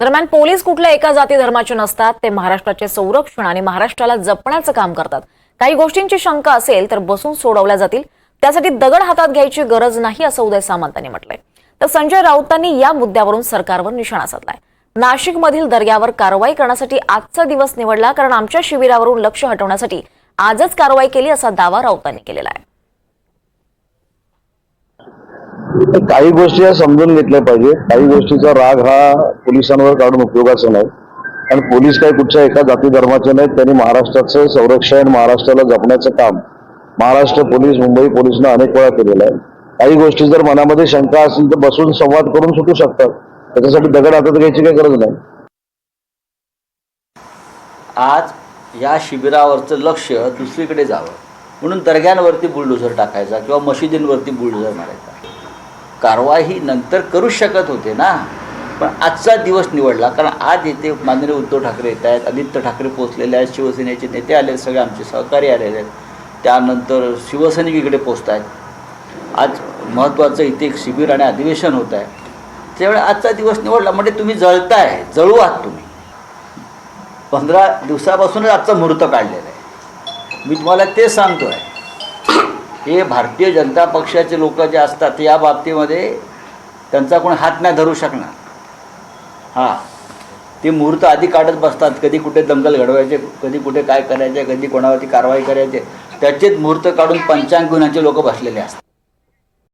दरम्यान पोलीस कुठल्या एका जाती धर्माचे नसतात ते महाराष्ट्राचे संरक्षण आणि महाराष्ट्राला जपण्याचं काम करतात. काही गोष्टींची शंका असेल तर बसून सोडवल्या जातील. त्यासाठी दगड हातात घ्यायची गरज नाही असं उदय सामंतांनी म्हटलंय. तर संजय राऊतांनी या मुद्द्यावरून सरकारवर निशाणा साधलाय. नाशिकमधील दर्ग्यावर कारवाई करण्यासाठी आजचा दिवस निवडला कारण आमच्या शिबिरावरून लक्ष हटवण्यासाठी आजच कारवाई केली असा दावा राऊतांनी केलेला आहे. काही गोष्टी या समजून घेतल्या पाहिजे काही गोष्टीचा राग हा पोलिसांवर काढून उपयोगाचा नाही. आणि पोलीस काही कुठच्या एका जाती धर्माचे नाहीत. त्यांनी महाराष्ट्राचं संरक्षण महाराष्ट्राला जपण्याचं काम महाराष्ट्र पोलीस मुंबई पोलिसनं अनेक वेळा केलेलं आहे. काही गोष्टी जर मनामध्ये शंका असेल तर बसून संवाद करून सुटू शकतात. त्याच्यासाठी दगड हातात घ्यायची काही गरज नाही. आज या शिबिरावरचं लक्ष दुसरीकडे जावं. म्हणून दर्ग्यांवरती बुलडोझर टाकायचा किंवा मशिदींवरती बुलडोझर मारायचा. कारवाई ही नंतर करू शकत होते ना. पण आजचा दिवस निवडला कारण आज येथे माननीय उद्धव ठाकरे येत आहेत आदित्य ठाकरे पोचलेले आहेत शिवसेनेचे नेते आले आहेत सगळे आमचे सहकारी आलेले आहेत. त्यानंतर शिवसैनिक इकडे पोचत आहेत. आज महत्त्वाचं इथे एक शिबिर आणि अधिवेशन होत आहे. त्यावेळी आजचा दिवस निवडला म्हणजे तुम्ही जळताय जळू आहात तुम्ही. पंधरा दिवसापासूनच आजचा मुहूर्त काढलेला आहे. मी तुम्हाला ते सांगतो आहे हे भारतीय जनता पक्षाचे लोक जे असतात या बाबतीमध्ये त्यांचा कोण हात नाही धरू शकणार. हां. ते मुहूर्त आधी काढत बसतात कधी कुठे दंगल घडवायचे कधी कुठे काय करायचे कधी कोणावरती कारवाई करायचे. त्याचेच मुहूर्त काढून पंचांग गुन्ह्याचे लोक बसलेले असतात.